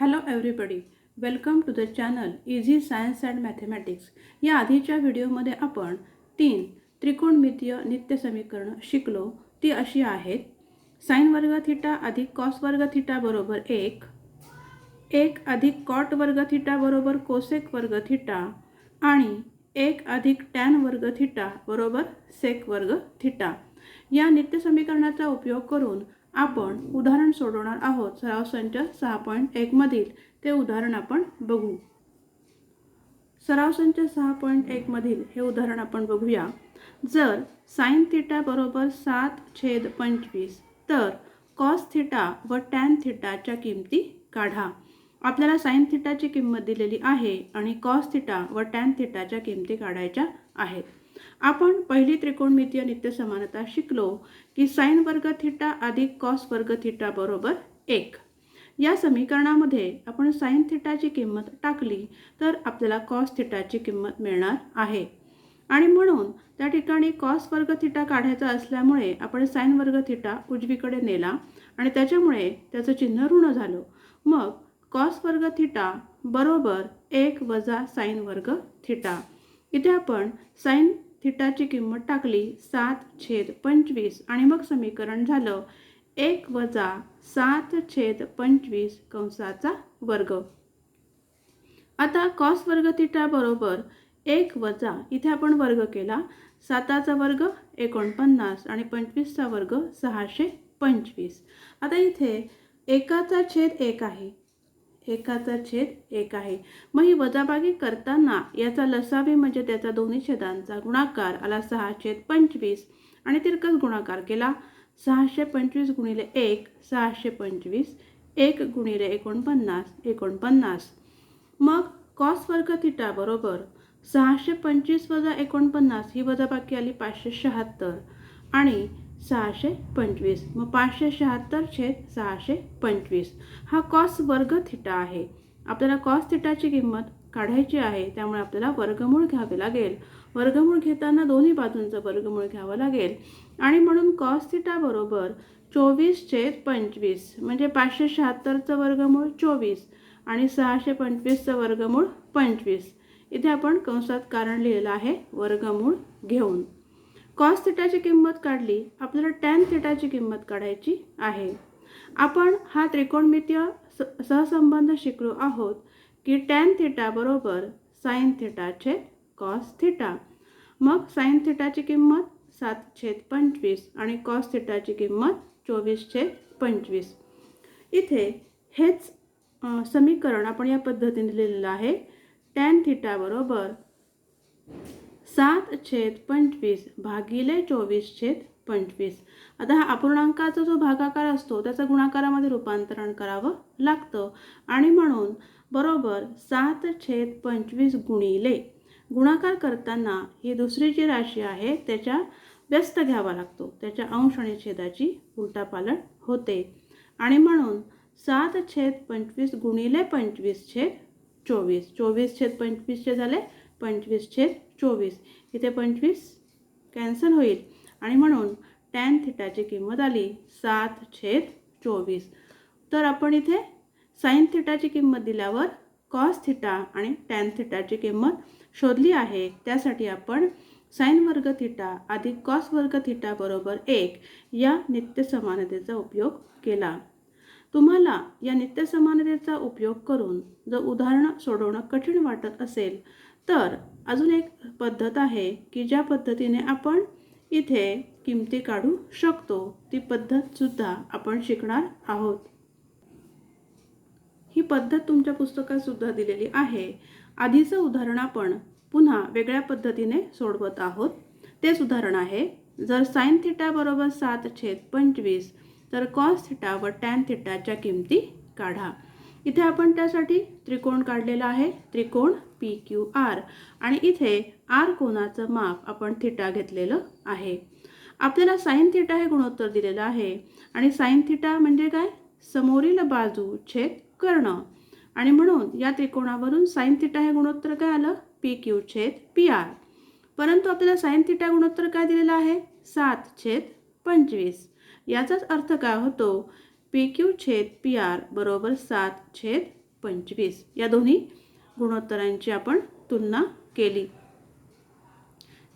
Hello everybody welcome to the channel easy science and mathematics या आधीच्या व्हिडिओमध्ये आपण तीन त्रिकोणमितीय नित्य समीकरणं शिकलो. ती अशी आहेत. साईन वर्ग थिटा अधिक कॉस वर्ग थिटा बरोबर एक. एक अधिक कॉट वर्ग थिटा बरोबर कोसेक वर्ग थिटा. आणि एक अधिक टॅन वर्ग थिटा बरोबर सेक वर्ग थिटा. या नित्य समीकरणाचा उपयोग करून आपण उदाहरण सोडवणार आहोत. सराव संच सहा पॉईंट एकमधील ते उदाहरण आपण बघू. सराव संच सहा पॉईंट एकमधील हे उदाहरण आपण बघूया. जर साईन थिटा बरोबर सात छेद पंचवीस तर कॉस थिटा व टॅन थिटाच्या किमती काढा. आपल्याला साईन थिटाची किंमत दिलेली आहे आणि कॉस थिटा व टॅन थिटाच्या किमती काढायच्या आहेत. आपण पहिली त्रिकोणमितीय नित्य समानता शिकलो की साईन वर्ग थिटा अधिक कॉस वर्ग थिटा बरोबर एक. या समीकरणामध्ये आपण साईन थिटाची किंमत टाकली तर आपल्याला कॉस थिटाची किंमत मिळणार आहे. आणि म्हणून त्या ठिकाणी कॉस वर्ग थिटा काढायचा असल्यामुळे आपण साईन वर्ग थिटा उजवीकडे नेला आणि त्याच्यामुळे त्याचं चिन्ह ऋण झालं. मग कॉस वर्ग थिटा बरोबर एक वजा साईन वर्ग थिटा. इथे आपण साईन थिटाची किंमत टाकली सात छेद पंचवीस आणि मग समीकरण झालं. एक वजा सात छेद पंचवीस कंसाचा वर्ग. आता कॉस वर्ग थिटा बरोबर एक वजा इथे आपण वर्ग केला साताचा वर्ग एकोणपन्नास आणि पंचवीसचा वर्ग सहाशे पंचवीस. आता इथे एकाचा छेद एक आहे. एकाचा छेद एक आहे. मग ही वजाबागी करताना याचा लसावी म्हणजे त्याचा दोन्ही छेदांचा गुणाकार आला सहा छेद पंचवीस आणि तिरकस गुणाकार केला सहाशे पंचवीस गुणिले एक सहाशे पंचवीस एक गुणिले एकोणपन्नास एकोणपन्नास. मग कॉस वर्ग थिटा बरोबर सहाशे पंचवीस वजा एकोणपन्नास ही वजाबाकी आली पाचशे शहात्तर आणि सहाशे पंचवीस. मग पाचशे शहात्तर छेद सहाशे पंचवीस. हा कॉस वर्ग थिटा आहे. आपल्याला कॉस थिटाची किंमत काढायची आहे त्यामुळे आपल्याला वर्गमूळ घ्यावे लागेल. वर्गमूळ घेताना दोन्ही बाजूंचं वर्गमूळ घ्यावं लागेल. आणि म्हणून कॉस थिटा बरोबर चोवीस छेद पंचवीस म्हणजे पाचशे शहात्तरचं वर्गमूळ चोवीस आणि सहाशे पंचवीसचं वर्गमूळ पंचवीस. इथे आपण कंसात कारण लिहिलेलं आहे वर्गमूळ घेऊन. कॉस थिटाची किंमत काढली आपल्याला टॅन थिटाची किंमत काढायची आहे. आपण हा त्रिकोणमितीय स सहसंबंध शिकलो आहोत की टॅन थिटा बरोबर साईन थिटाचे कॉस थिटा मग साईन थिटाची किंमत सात छेद पंचवीस आणि कॉस थिटाची किंमत चोवीस छेद पंचवीस. इथे हेच समीकरण आपण या पद्धतीने लिहिलेलं आहे. टॅन थिटा बरोबर सात छेद पंचवीस भागिले चोवीस छेद पंचवीस. आता हा अपूर्णांकाचा जो भागाकार असतो त्याचं गुणाकारामध्ये रूपांतरण करावं लागतं. आणि म्हणून बरोबर सात छेद पंचवीस गुणिले गुणाकार करताना ही दुसरी जी राशी आहे त्याच्या व्यस्त घ्यावा लागतो. त्याच्या अंश आणि छेदाची उलटापालट होते. आणि म्हणून सात छेद पंचवीस गुणिले पंचवीस छेद चोवीस. चोवीस छेद पंचवीसचे झाले पंचवीस छेद चोवीस. इथे पंचवीस. कॅन्सल होईल. आणि म्हणून टॅन थिटाची किंमत आली सात छेद चोवीस. तर आपण इथे साईन थिटाची किंमत दिल्यावर कॉस थिटा आणि टॅन थिटाची किंमत शोधली आहे. त्यासाठी आपण साईन वर्ग थिटा अधिक कॉस वर्ग थिटा बरोबर एक या नित्य समानतेचा उपयोग केला. तुम्हाला या नित्य समानतेचा उपयोग करून जर उदाहरणं सोडवणं कठीण वाटत असेल तर अजून एक पद्धत आहे की ज्या पद्धतीने आपण इथे किमती काढू शकतो ती पद्धतसुद्धा आपण शिकणार आहोत. ही पद्धत तुमच्या पुस्तकातसुद्धा दिलेली आहे. आधीचं उदाहरण आपण पुन्हा वेगळ्या पद्धतीने सोडवत आहोत. तेच उदाहरण आहे जर साईन थिटा बरोबर सात छेद पंचवीस तर कॉस थिटा व टॅन थिटाच्या किमती काढा. इथे आपण त्यासाठी त्रिकोण काढलेला आहे त्रिकोण पी क्यू आर आणि इथे आर कोणाचं माप आपण थिटा घेतलेलं आहे. आपल्याला साईन थिटा हे गुणोत्तर दिलेलं आहे. आणि साईन थिटा म्हणजे काय? समोरील बाजू छेद कर्ण. आणि म्हणून या त्रिकोणावरून साईन थिटा हे गुणोत्तर काय आलं? पी क्यू छेद पी आर परंतु आपल्याला साईन थिटा गुणोत्तर काय दिलेलं आहे? सात छेद पंचवीस. याचाच अर्थ काय होतो? पी क्यू छेद पी आर बरोबर सात छेद पंचवीस. या दोन्ही गुणोत्तरांची आपण तुलना केली.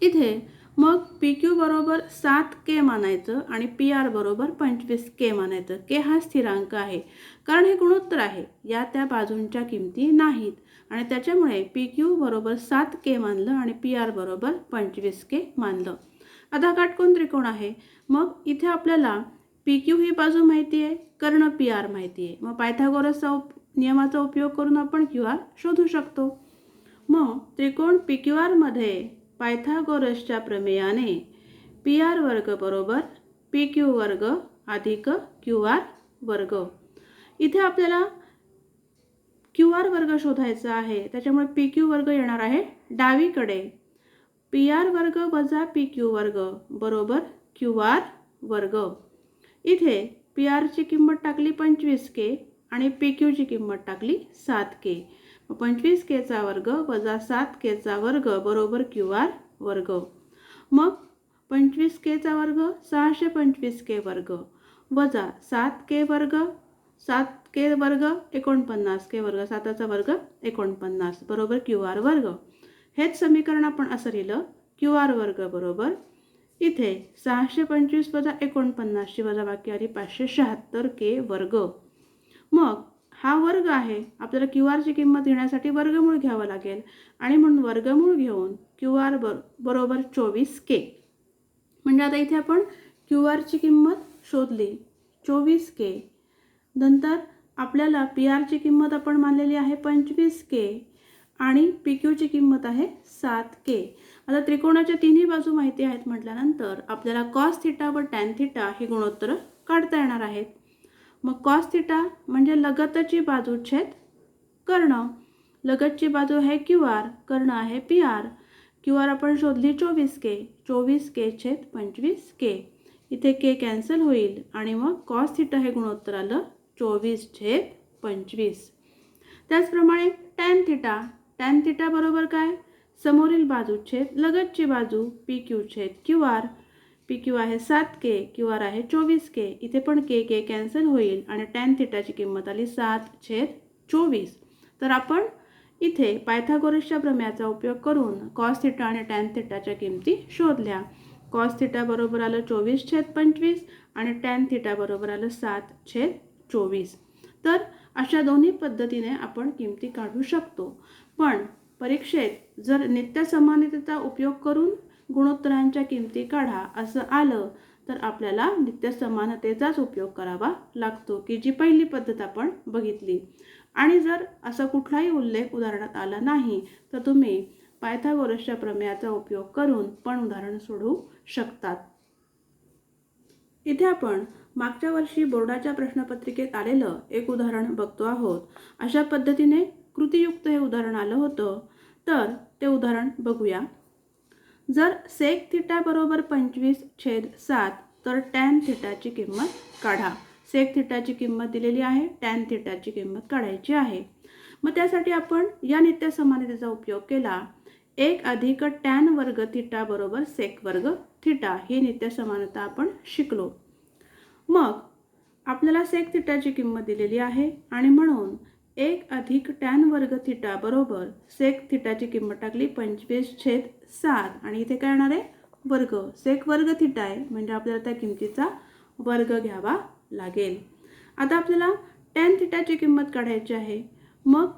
इथे मग पी क्यू बरोबर सात के मानायचं आणि पी आर बरोबर पंचवीस के मानायचं. के हा स्थिरांक आहे. कारण हे गुणोत्तर आहे. या त्या बाजूंच्या किमती नाहीत. आणि त्याच्यामुळे पी क्यू बरोबर सात के मानलं आणि पी आर बरोबर पंचवीस के मानलं. आता काटकोन त्रिकोण आहे. मग इथे आपल्याला पी क्यू ही बाजू माहिती आहे. कर्ण पी आर माहिती आहे. मग पायथागोरसचा नियमाचा उपयोग करून आपण क्यू आर शोधू शकतो. मग त्रिकोण पी क्यू आरमध्ये पायथागोरसच्या प्रमेयाने पी आर वर्ग बरोबर पी क्यू वर्ग अधिक क्यू आर वर्ग. इथे आपल्याला क्यू आर वर्ग शोधायचा आहे. त्याच्यामुळे पी क्यू वर्ग येणार आहे डावीकडे. पी आर वर्ग वजा पी क्यू वर्ग बरोबर क्यू आर वर्ग. इथे पी आरची किंमत टाकली पंचवीस के. आणि पी क्यूची किंमत टाकली सात के. पंचवीस केचा वर्ग वजा सात केचा वर्ग बरोबर क्यू आर वर्ग. मग पंचवीस केचा वर्ग सहाशे पंचवीस के वर्ग. वजा सात के वर्ग सात के वर्ग एकोणपन्नास के वर्ग साताचा वर्ग एकोणपन्नास बरोबर क्यू आर वर्ग. हेच समीकरण आपण असं लिहिलं क्यू आर वर्ग बरोबर. इथे सहाशे पंचवीस वजा एकोणपन्नासची वजा बाकी आली पाचशे शहात्तर के वर्ग. मग हा वर्ग आहे. आपल्याला क्यू आरची किंमत घेण्यासाठी वर्गमूळ घ्यावं लागेल. आणि म्हणून वर्गमूळ घेऊन क्यू आर बर बरोबर चोवीस के. म्हणजे आता इथे आपण क्यू आरची किंमत शोधली. चोवीस के. नंतर आपल्याला पी आरची किंमत आपण मानलेली आहे पंचवीस के. आणि पी क्यूची किंमत आहे सात के. आता त्रिकोणाच्या तिन्ही बाजू माहिती आहेत म्हटल्यानंतर आपल्याला कॉस थिटा व टॅन थिटा ही गुणोत्तरं काढता येणार आहेत. मग कॉस थिटा म्हणजे लगतची बाजू छेद कर्ण. लगतची बाजू आहे क्यू आर कर्ण आहे पी आर क्यू आर आपण शोधली चोवीस के चोवीस के छेद पंचवीस के इथे के कॅन्सल होईल आणि मग कॉस थिटा हे गुणोत्तर आलं चोवीस छेद पंचवीस. त्याचप्रमाणे टॅन थिटा टॅन थिटा बरोबर काय? समोरील बाजू छेद लगतची बाजू पी क्यू छेद क्यू आर पी क्यू आहे सात के क्यू आर आहे चोवीस के इथे पण के के कॅन्सल होईल आणि टॅन थिटाची किंमत आली सात छेद चोवीस. तर आपण इथे पायथागोरसच्या प्रमेयाचा उपयोग करून कॉस थिटा आणि टॅन थिटाच्या किमती शोधल्या. कॉस थिटा बरोबर आलं चोवीस छेद पंचवीस आणि टॅन थिटा बरोबर आलं सात छेद चोवीस. तर अशा दोन्ही पद्धतीने आपण किमती काढू शकतो. पण परीक्षेत जर नित्य समानतेचा उपयोग करून गुणोत्तरांच्या किमती काढा असं आलं तर आपल्याला नित्य समानतेचाच उपयोग करावा लागतो की जी पहिली पद्धत आपण बघितली. आणि जर असा कुठलाही उल्लेख उदाहरणात आला नाही तर तुम्ही पायथागोरसच्या प्रमेयाचा उपयोग करून पण उदाहरण सोडवू शकतात. इथे आपण मागच्या वर्षी बोर्डाच्या प्रश्नपत्रिकेत आलेलं एक उदाहरण बघतो आहोत. अशा पद्धतीने कृतीयुक्त हे उदाहरण आलं होतं. तर ते उदाहरण बघूया. जर सेक थिटा बरोबर पंचवीस छेद सात तर टॅन थिटाची किंमत काढा. सेक थिटाची किंमत दिलेली आहे टॅन थिटाची किंमत काढायची आहे. मग त्यासाठी आपण या नित्य समानतेचा उपयोग केला. एक अधिक टॅन वर्ग थिटा बरोबर सेक वर्ग थिटा ही नित्य समानता आपण शिकलो. मग आपल्याला सेक थिटाची किंमत दिलेली आहे आणि म्हणून एक अधिक टॅन वर्ग थिटा बरोबर सेक थिटाची किंमत टाकली पंचवीस छेद सात. आणि इथे काय येणार आहे? वर्ग. सेक वर्ग थिटा आहे म्हणजे आपल्याला त्या किमतीचा वर्ग घ्यावा लागेल. आता आपल्याला टॅन थिटाची किंमत काढायची आहे. मग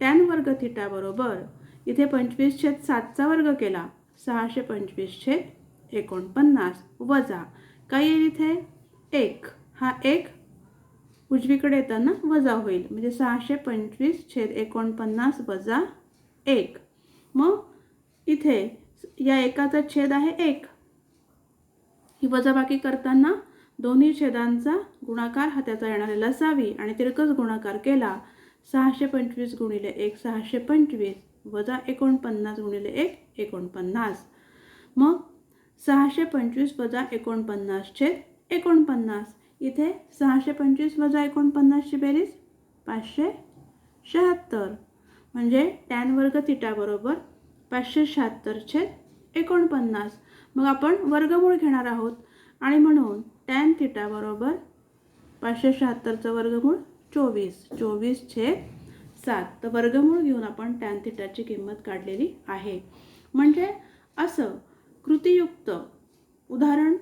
टॅन वर्ग थिटा बरोबर इथे पंचवीस छेद सातचा वर्ग केला. सहाशे पंचवीस छेद एकोणपन्नास वजा. काय येईल इथे? एक. हा एक उजवीकडे येताना वजा होईल. म्हणजे सहाशे पंचवीस छेद एकोणपन्नास वजा एक. मग इथे या एकाचा छेद आहे एक. ही वजाबाकी करताना दोन्ही छेदांचा गुणाकार हा त्याचा येणारे लसावी आणि तिरकस गुणाकार केला. सहाशे पंचवीस गुणिले एक सहाशे पंचवीस वजा एकोणपन्नास गुणिले एक एकोणपन्नास. मग सहाशे पंचवीस वजा एकोणपन्नास छेद एकोणपन्नास. इथे सहाशे पंचवीस वजा एकोणपन्नासची बेरीज पाचशे शहात्तर. म्हणजे टॅन वर्ग थिटाबरोबर पाचशे शहात्तर छेद एकोणपन्नास. मग आपण वर्गमूळ घेणार आहोत आणि म्हणून टॅन थिटाबरोबर पाचशे शहात्तरचं वर्गमूळ चोवीस. चोवीस छेद सात. तर वर्गमूळ घेऊन आपण टॅन थिटाची किंमत काढलेली आहे. म्हणजे असं कृतीयुक्त उदाहरण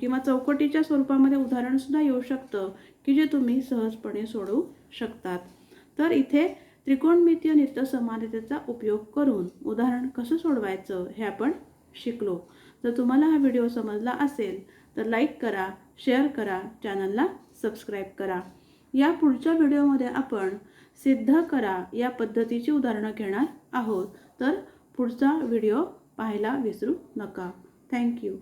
किंवा चौकटीच्या स्वरूपामध्ये उदाहरणसुद्धा येऊ शकतं की जे तुम्ही सहजपणे सोडवू शकतात. तर इथे त्रिकोणमितीय नित्यसमानतेचा उपयोग करून उदाहरण कसं सोडवायचं हे आपण शिकलो. जर तुम्हाला हा व्हिडिओ समजला असेल तर लाईक करा शेअर करा चॅनलला सबस्क्राईब करा. या पुढच्या व्हिडिओमध्ये आपण सिद्ध करा या पद्धतीची उदाहरणं घेणार आहोत. तर पुढचा व्हिडिओ पाहायला विसरू नका. थँक्यू